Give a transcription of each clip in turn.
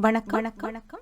வணக்கம். வணக்கம். வணக்கம்.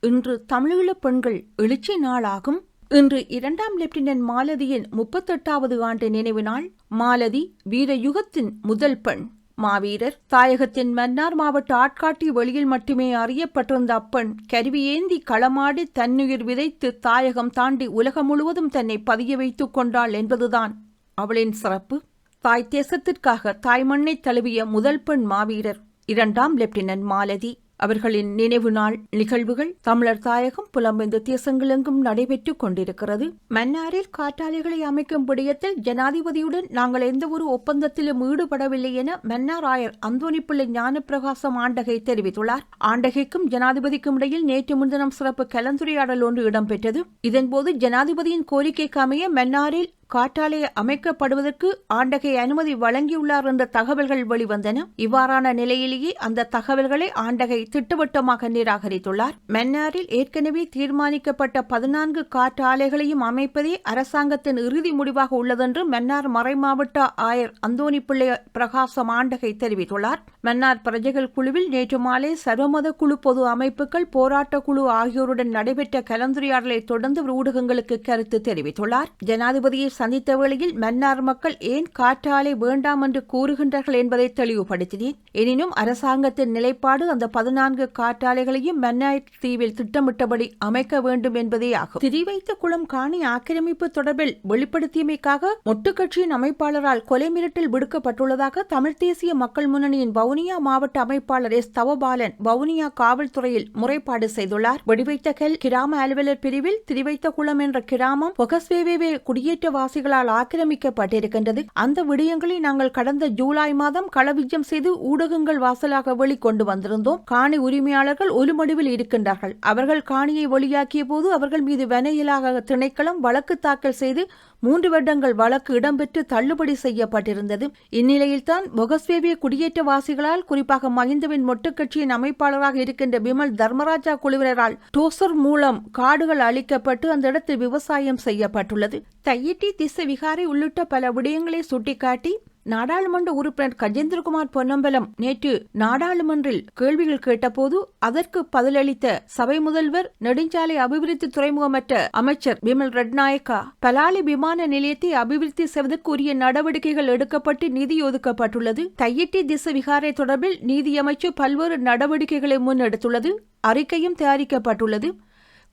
இன்று தமிழீழ பெண்கள் எழுச்சி நாளாகும். இன்று இரண்டாம் லெப்டினன்ட் மாலதியின் முப்பத்தெட்டாவது ஆண்டு நினைவு நாள். மாலதி வீரயுகத்தின் முதல் பெண். மாவீரர் தாயகத்தின் மன்னார் மாவட்ட ஆட்காட்டி வெளியில் மட்டுமே அறியப்பட்டிருந்த அப்பெண் கருவியேந்தி களமாடி தன்னுயிர் விதைத்து தாயகம் தாண்டி உலகம் முழுவதும் தன்னை பதிய வைத்துக் கொண்டாள் என்பதுதான் அவளின் சிறப்பு. தாய் தேசத்திற்காக தாய்மண்ணை தழுவிய முதல் பெண் மாவீரர் இரண்டாம் லெப்டினன்ட் மாலதி. அவர்களின் நினைவு நாள் நிகழ்வுகள் தமிழர் தாயகம் புலம்பெய்ந்த தேசங்களெங்கும் நடைபெற்றுக் கொண்டிருக்கிறது. மன்னாரில் காற்றாலைகளை அமைக்கும் விடயத்தில் ஜனாதிபதியுடன் நாங்கள் எந்த ஒரு ஒப்பந்தத்திலும் ஈடுபடவில்லை என மன்னார் ஆயர் அந்தோணிப்பிள்ளை ஞானப்பிரகாசம் ஆண்டகை தெரிவித்துள்ளார். ஆண்டகைக்கும் ஜனாதிபதிக்கும் இடையில் நேற்று முன்தினம் சிறப்பு கலந்துரையாடல் ஒன்று இடம்பெற்றது. இதன்போது ஜனாதிபதியின் கோரிக்கைக்கு அமைய மன்னாரில் காற்றாலை அமைக்கப்படுவதற்கு ஆண்டகை அனுமதி வழங்கியுள்ளார் என்ற தகவல்கள் வெளிவந்தன. இவ்வாறான நிலையிலேயே அந்த தகவல்களை ஆண்டகை திட்டவட்டமாக நிராகரித்துள்ளார். மன்னாரில் ஏற்கனவே தீர்மானிக்கப்பட்ட பதினான்கு காற்றாலைகளையும் அமைப்பதே அரசாங்கத்தின் இறுதி முடிவாக உள்ளதென்று மன்னார் மறைமாவட்ட ஆயர் அந்தோணி பிள்ளை பிரகாசம் ஆண்டகை தெரிவித்துள்ளார். மன்னார் பிரஜைகள் குழுவில் நேற்று மாலை சர்வமத குழு பொது அமைப்புகள் போராட்ட குழு ஆகியோருடன் நடைபெற்ற கலந்துரையாடலை தொடர்ந்து ஊடகங்களுக்கு கருத்து தெரிவித்துள்ளார். ஜனாதிபதியை சந்தித்த வேளையில் மன்னார் மக்கள் ஏன் காற்றாலை வேண்டாம் என்று கூறுகின்றார்கள் என்பதை தெளிவுபடுத்தினேன் எனினும் அரசாங்கத்தின் நிலைப்பாடு அந்த பதினான்கு காற்றாலைகளையும் மன்னார் தீவில் திட்டமிட்டபடி அமைக்க வேண்டும் என்பதே ஆகும். திரிவைத்த குளம் காணி ஆக்கிரமிப்பு தொடர்பில் வெளிப்படுத்தியமைக்காக மொட்டு கட்சியின் அமைப்பாளரால் கொலை மிரட்டல் விடுக்கப்பட்டுள்ளதாக தமிழ்த் தேசிய மக்கள் முன்னணியின் வவுனியா மாவட்ட அமைப்பாளர் எஸ் தவபாலன் வவுனியா காவல்துறையில் முறைப்பாடு செய்துள்ளார். வெடிவைத்தகல் கிராம அலுவலர் பிரிவில் திரிவைத்தகுளம் என்ற கிராமம் பொகஸ்வேவே குடியேற்றவாசிகளால் ஆக்கிரமிக்கப்பட்டிருக்கின்றது. அந்த விடயங்களை நாங்கள் கடந்த ஜூலை மாதம் களவிஜயம் செய்து ஊடகங்கள் வாசலாக வெளிக்கொண்டு வந்திருந்தோம். காணி உரிமையாளர்கள் ஒலுமடுவில் இருக்கின்றார்கள். அவர்கள் காணியை வெளியாக்கிய போது அவர்கள் மீது வனையிலாக திணைக்களம் வழக்கு தாக்கல் செய்து மூன்று வருடங்கள் வழக்கு இடம்பெற்று தள்ளுபடி செய்யப்பட்டிருந்தது. இந்நிலையில்தான் பொகஸ்வேவிய குடியேற்றவாசிகளால் குறிப்பாக மஹிந்தவின் மொட்டுக்கட்சியின் அமைப்பாளராக இருக்கின்ற பிமல் தர்மராஜா குழுவினரால் டோசர் மூலம் காடுகள் அளிக்கப்பட்டு அந்த இடத்தில் விவசாயம் செய்யப்பட்டுள்ளது. தையிட்டி திசை விகாரை உள்ளிட்ட பல விடயங்களை சுட்டிக்காட்டி நாடாளுமன்ற உறுப்பினர் கஜேந்திரகுமார் பொன்னம்பலம் நேற்று நாடாளுமன்றில் கேள்விகள் கேட்டபோது அதற்கு பதிலளித்த சபை முதல்வர் நெடுஞ்சாலை அபிவிருத்தி துறைமுகமற்ற அமைச்சர் பிமல் ரெட்நாயக்கா பலாலி விமான நிலையத்தை அபிவிருத்தி செய்வதற்குரிய நடவடிக்கைகள் எடுக்கப்பட்டு நிதி ஒதுக்கப்பட்டுள்ளது. தையிட்டி திசை விகாரை தொடர்பில் நீதியமைச்சர் பல்வேறு நடவடிக்கைகளை முன்னெடுத்துள்ளது. அறிக்கையும் தயாரிக்கப்பட்டுள்ளது.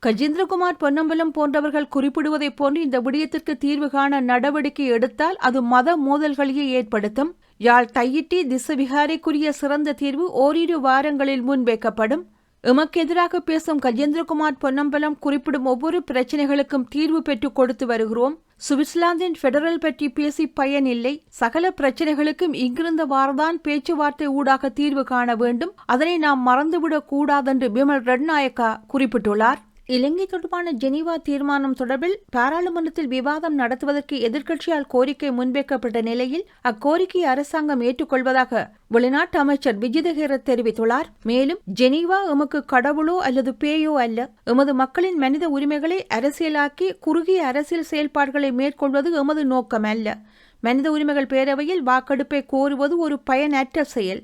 கஜேந்திரகுமார் பொன்னம்பலம் போன்றவர்கள் குறிப்பிடுவதைப் போன்று இந்த விடயத்திற்கு தீர்வு காண நடவடிக்கை எடுத்தால் அது மத மோதல்களையே ஏற்படுத்தும். யாழ் தையிட்டி திசவிகாரைக்குரிய சிறந்த தீர்வு ஓரிரு வாரங்களில் முன்வைக்கப்படும் எமக்கு எதிராக பேசும் கஜேந்திரகுமார் பொன்னம்பலம் குறிப்பிடும் ஒவ்வொரு பிரச்சனைகளுக்கும் தீர்வு பெற்றுக் கொடுத்து வருகிறோம். சுவிட்சர்லாந்தின் பெடரல் பற்றி பேசி பயனில்லை சகல பிரச்சனைகளுக்கும் இங்கிருந்த வாரதான் பேச்சுவார்த்தை ஊடாக தீர்வு காண வேண்டும். அதனை நாம் மறந்துவிடக் கூடாதென்று பிமல் ரட்நாயக்கா குறிப்பிட்டுள்ளார். இலங்கை தொடர்பான ஜெனீவா தீர்மானம் தொடர்பில் பாராளுமன்றத்தில் விவாதம் நடத்துவதற்கு எதிர்க்கட்சியால் கோரிக்கை முன்வைக்கப்பட்ட நிலையில் அக்கோரிக்கையை அரசாங்கம் ஏற்றுக்கொள்வதாக வெளிநாட்டு அமைச்சர் விஜிதஹேர தெரிவித்துள்ளார். மேலும் ஜெனீவா எமக்கு கடவுளோ அல்லது பேயோ அல்ல. எமது மக்களின் மனித உரிமைகளை அரசியலாக்கி குறுகிய அரசியல் செயல்பாடுகளை மேற்கொள்வது எமது நோக்கம் அல்ல மனித உரிமைகள் பேரவையில் வாக்கெடுப்பை கோருவது ஒரு பயனற்ற செயல்.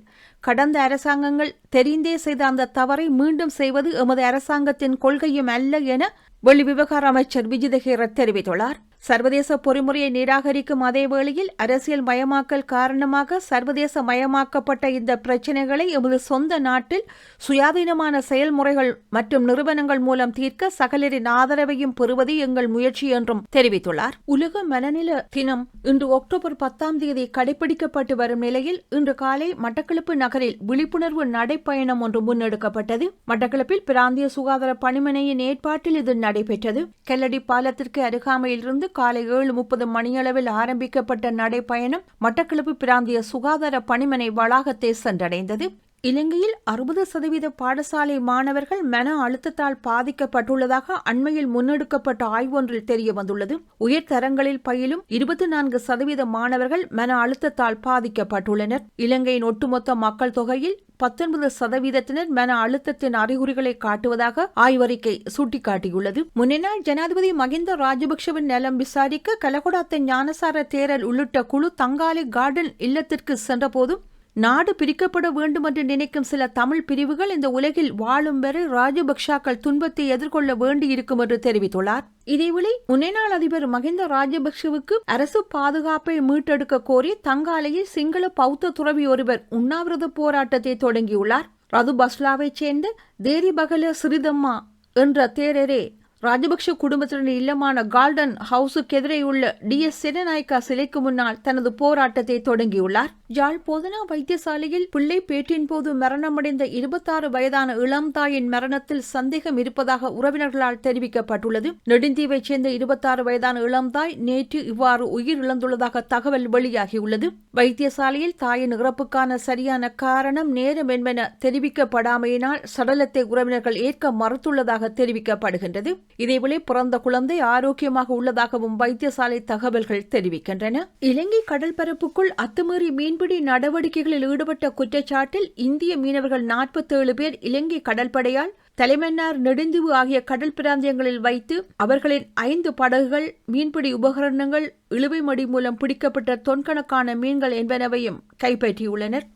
கடந்த அரசாங்கங்கள் தெரிந்தே செய்த அந்த தவறை மீண்டும் செய்வது எமது அரசாங்கத்தின் கொள்கையும் அல்ல என வெளிவிவகார அமைச்சர் விஜிதஹேர தெரிவித்துள்ளார். சர்வதேச பொறிமுறையை நிராகரிக்கும் அதே வேளையில் அரசியல் மயமாக்கல் காரணமாக சர்வதேச மயமாக்கப்பட்ட இந்த பிரச்சினைகளை எமது சொந்த நாட்டில் சுயாதீனமான செயல்முறைகள் மற்றும் நிறுவனங்கள் மூலம் தீர்க்க சகலரின் ஆதரவையும் பெறுவது எங்கள் முயற்சி என்றும் தெரிவித்துள்ளார். உலக மனநில தினம் இன்று அக்டோபர் பத்தாம் தேதி கடைபிடிக்கப்பட்டு வரும் நிலையில் இன்று காலை மட்டக்களப்பு நகரில் விழிப்புணர்வு நடைப்பயணம் ஒன்று முன்னெடுக்கப்பட்டது. மட்டக்களப்பில் பிராந்திய சுகாதார பணிமனையின் ஏற்பாட்டில் இது நடைபெற்றது. கெல்லடி பாலத்திற்கு அருகாமையிலிருந்து காலை ஏழு முப்பது மணியளவில் ஆரம்பிக்கப்பட்ட நடைப்பயணம் மட்டக்களப்பு பிராந்திய சுகாதார பணிமனை வளாகத்தை சென்றடைந்தது. இலங்கையில் அறுபது சதவீத பாடசாலை மாணவர்கள் மன அழுத்தத்தால் பாதிக்கப்பட்டுள்ளதாக அண்மையில் முன்னெடுக்கப்பட்ட ஆய்வொன்றில் தெரிய வந்துள்ளது. உயர்தரங்களில் பயிலும் இருபத்தி நான்கு சதவீத மாணவர்கள் மன அழுத்தத்தால் பாதிக்கப்பட்டுள்ளனர். இலங்கையின் ஒட்டுமொத்த மக்கள் தொகையில் பத்தொன்பது சதவீதத்தினர் மன அழுத்தத்தின் அறிகுறிகளை காட்டுவதாக ஆய்வறிக்கை சுட்டிக்காட்டியுள்ளது. முன்னாள் ஜனாதிபதி மகிந்த ராஜபக்சவின் நலம் விசாரிக்க கலகொடாத்த ஞானசார தேரல் உள்ளிட்ட குழு தங்காலி கார்டன் இல்லத்திற்கு சென்றபோதும் நாடு பிரிக்கப்பட வேண்டும் என்று நினைக்கும் சில தமிழ் பிரிவுகள் இந்த உலகில் வாழும் வரை ராஜபக்ஷாக்கள் துன்பத்தை எதிர்கொள்ள வேண்டியிருக்கும் என்று தெரிவித்துள்ளார். இதேவேளை முன்னாள் அதிபர் மகிந்த ராஜபக்ஷவுக்கு அரசு பாதுகாப்பை மீட்டெடுக்க கோரி தங்காலையில் சிங்கள பௌத்த துறவி ஒருவர் உண்ணாவிரத போராட்டத்தை தொடங்கியுள்ளார். ரது பஸ்லாவைச் சேர்ந்த தேரிபகல சிறிதம்மா என்ற தேரரே ராஜபக்ஷ குடும்பத்தினர் இல்லமான கால்டன் ஹவுஸுக்கு எதிரே உள்ள டி எஸ் செனநாயக்கா சிலைக்கு முன்னால் தனது போராட்டத்தை தொடங்கியுள்ளார். யாழ் போதனா வைத்தியசாலையில் பிள்ளை பேட்டின் போது மரணமடைந்த இருபத்தாறு வயதான இளம்தாயின் மரணத்தில் சந்தேகம் இருப்பதாக உறவினர்களால் தெரிவிக்கப்பட்டுள்ளது. நெடுந்தீவைச் சேர்ந்த இருபத்தாறு வயதான இளம்தாய் நேற்று இவ்வாறு உயிரிழந்துள்ளதாக தகவல் வெளியாகியுள்ளது. வைத்தியசாலையில் தாயின் இறப்புக்கான சரியான காரணம் நேரம் என்பன தெரிவிக்கப்படாமையினால் சடலத்தை உறவினர்கள் ஏற்க மறுத்துள்ளதாக தெரிவிக்கப்படுகின்றது. இதேவேளை பிறந்த குழந்தை ஆரோக்கியமாக உள்ளதாகவும் வைத்தியசாலை தகவல்கள் தெரிவிக்கின்றன. இலங்கை கடல் பரப்புக்குள் அத்துமீறி மீன்பிடி நடவடிக்கைகளில் ஈடுபட்ட குற்றச்சாட்டில் இந்திய மீனவர்கள் நாற்பத்தேழு பேர் இலங்கை கடற்படையால் தலைமன்னார் நெடுந்தீவு ஆகிய கடல் பிராந்தியங்களில் வைத்து அவர்களின் ஐந்து படகுகள் மீன்பிடி உபகரணங்கள் இழுவை மடி மூலம் பிடிக்கப்பட்ட தொன்கணக்கான மீன்கள் என்பனவையும் கைப்பற்றியுள்ளனர்.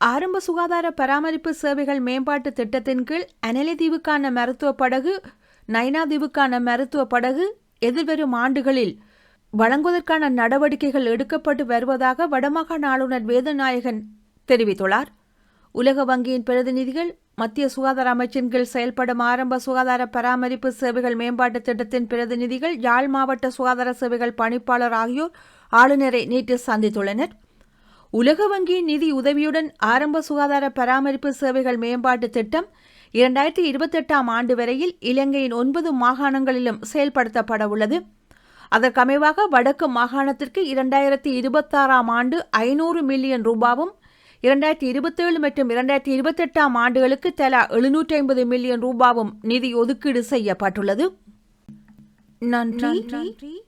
ஆரம்ப சுகாதார பராமரிப்பு சேவைகள் மேம்பாட்டு திட்டத்தின் கீழ் அனலைதீவுக்கான மருத்துவ படகு நைனாதீவுக்கான மருத்துவ படகு எதிர்வரும் ஆண்டுகளில் வழங்குவதற்கான நடவடிக்கைகள் எடுக்கப்பட்டு வருவதாக வடமாகாண ஆளுநர் வேதநாயகன் தெரிவித்துள்ளார். உலக வங்கியின் பிரதிநிதிகள் மத்திய சுகாதார அமைச்சின் கீழ் செயல்படும் ஆரம்ப சுகாதார பராமரிப்பு சேவைகள் மேம்பாட்டு திட்டத்தின் பிரதிநிதிகள் யாழ் மாவட்ட சுகாதார சேவைகள் பணிப்பாளர் ஆகியோர் ஆளுநரை நேற்று சந்தித்துள்ளனர். உலக வங்கியின் நிதி உதவியுடன் ஆரம்ப சுகாதார பராமரிப்பு சேவைகள் மேம்பாட்டு திட்டம் இரண்டாயிரத்தி இருபத்தெட்டாம் ஆண்டு வரையில் இலங்கையின் ஒன்பது மாகாணங்களிலும் செயல்படுத்தப்பட உள்ளது. அதற்கமைவாக வடக்கு மாகாணத்திற்கு இரண்டாயிரத்தி இருபத்தாறாம் ஆண்டு ஐநூறு மில்லியன் ரூபாவும் இரண்டாயிரத்தி இருபத்தேழு மற்றும் இரண்டாயிரத்தி இருபத்தெட்டாம் ஆண்டுகளுக்கு தலா எழுநூற்றி ஐம்பது மில்லியன் ரூபாவும் நிதி ஒதுக்கீடு செய்யப்பட்டுள்ளது. நன்றி.